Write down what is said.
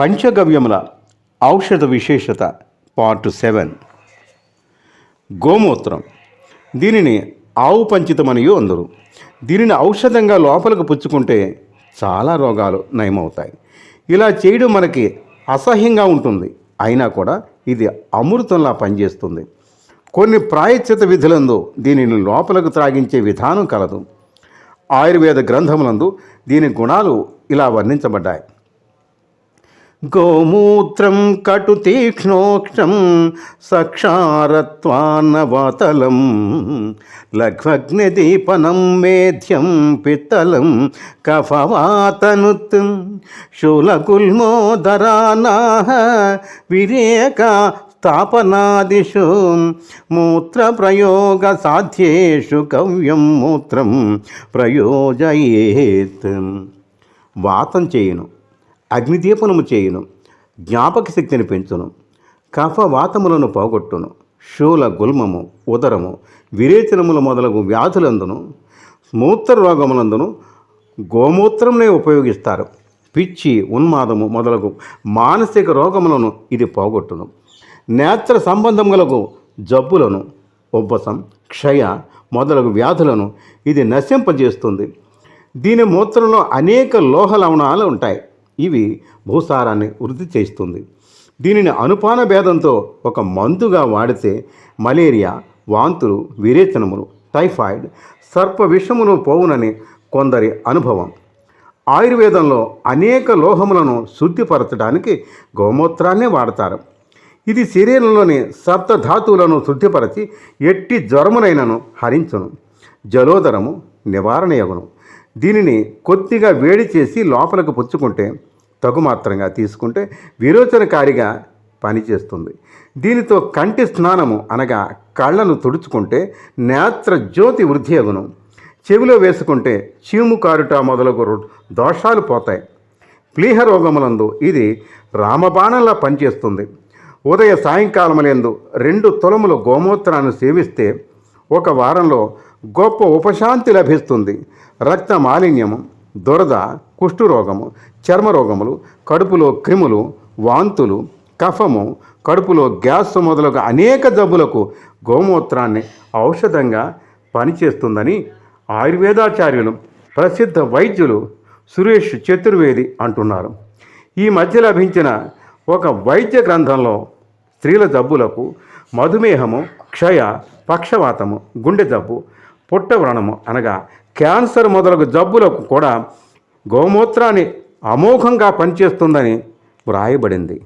పంచగవ్యముల ఔషధ విశేషత part seven. గోమూత్రం. దీనిని ఆవు పంచితమనియు అందరు. దీనిని ఔషధంగా లోపలికి పుచ్చుకుంటే చాలా రోగాలు నయమవుతాయి. ఇలా చేయడం మనకి అసహ్యంగా ఉంటుంది. అయినా కూడా ఇది అమృతంలా పనిచేస్తుంది. కొన్ని ప్రాయశ్చిత విధులందు దీనిని లోపలకు త్రాగించే విధానం కలదు. ఆయుర్వేద గ్రంథములందు దీని గుణాలు ఇలా వర్ణించబడ్డాయి. గోమూత్రం కటు తీక్ష్ణోక్షం సక్షారత్వాన్నవాతలం లఘ్వగ్నిదీపనం మేధ్యం పిత్తలం కఫవాతనుత్ శూలగుల్మోదరానాహ విరేక స్థాపనాదిషు మూత్రప్రయోగ సాధ్యేషు కవ్యం మూత్రం ప్రయోజయేత్. వాతం చేయను. అగ్నిదీపనము చేయును జ్ఞాపక శక్తిని పెంచును కఫవాతములను పోగొట్టును శూల గుల్మము ఉదరము విరేచనములు మొదలగు వ్యాధులందును మూత్ర రోగములందును గోమూత్రంనే ఉపయోగిస్తారు. పిచ్చి ఉన్మాదము మొదలగు మానసిక రోగములను ఇది పోగొట్టును. నేత్ర సంబంధములకు జబ్బులను ఉబ్బసం క్షయ మొదలగు వ్యాధులను ఇది నశింపజేస్తుంది. దీని మూత్రంలో అనేక లోహ లవణాలు ఉంటాయి. ఇవి భూసారాన్ని వృద్ధి చేస్తుంది. దీనిని అనుపాన భేదంతో ఒక మందుగా వాడితే మలేరియా వాంతులు విరేచనములు టైఫాయిడ్ సర్ప విషమును పోవునని కొందరి అనుభవం. ఆయుర్వేదంలో అనేక లోహములను శుద్ధిపరచడానికి గోమూత్రాన్నే వాడతారు. ఇది శరీరంలోని సప్తధాతువులను శుద్ధిపరచి ఎట్టి జ్వరమునైనను హరించును. జలోదరము నివారణయగును. దీనిని కొద్దిగా వేడి చేసి లోపలకు పుచ్చుకుంటే తగుమాత్రంగా తీసుకుంటే విరోచనకారిగా పనిచేస్తుంది. దీనితో కంటి స్నానము అనగా కళ్ళను తుడుచుకుంటే నేత్ర జ్యోతి వృద్ధి అగును. చెవిలో వేసుకుంటే చీము కారుట మొదలగు దోషాలు పోతాయి. ప్లీహ రోగములందు ఇది రామబాణంలా పనిచేస్తుంది. ఉదయ సాయంకాలములందు రెండు తులముల గోమూత్రాన్ని సేవిస్తే ఒక వారంలో గొప్ప ఉపశాంతి లభిస్తుంది. రక్త మాలిన్యము దురద కుష్ఠురోగము చర్మరోగములు కడుపులో క్రిములు వాంతులు కఫము కడుపులో గ్యాస్ మొదలగు అనేక జబ్బులకు గోమూత్రాన్ని ఔషధంగా పనిచేస్తుందని ఆయుర్వేదాచార్యులు ప్రసిద్ధ వైద్యులు సురేష్ చతుర్వేది అంటున్నారు. ఈ మధ్య లభించిన ఒక వైద్య గ్రంథంలో స్త్రీల జబ్బులకు మధుమేహము క్షయ పక్షవాతము గుండె జబ్బు పుట్ట వ్రణము అనగా క్యాన్సర్ మొదలగు జబ్బులకు కూడా గోమూత్రాన్ని అమోఘంగా పనిచేస్తుందని వ్రాయబడింది.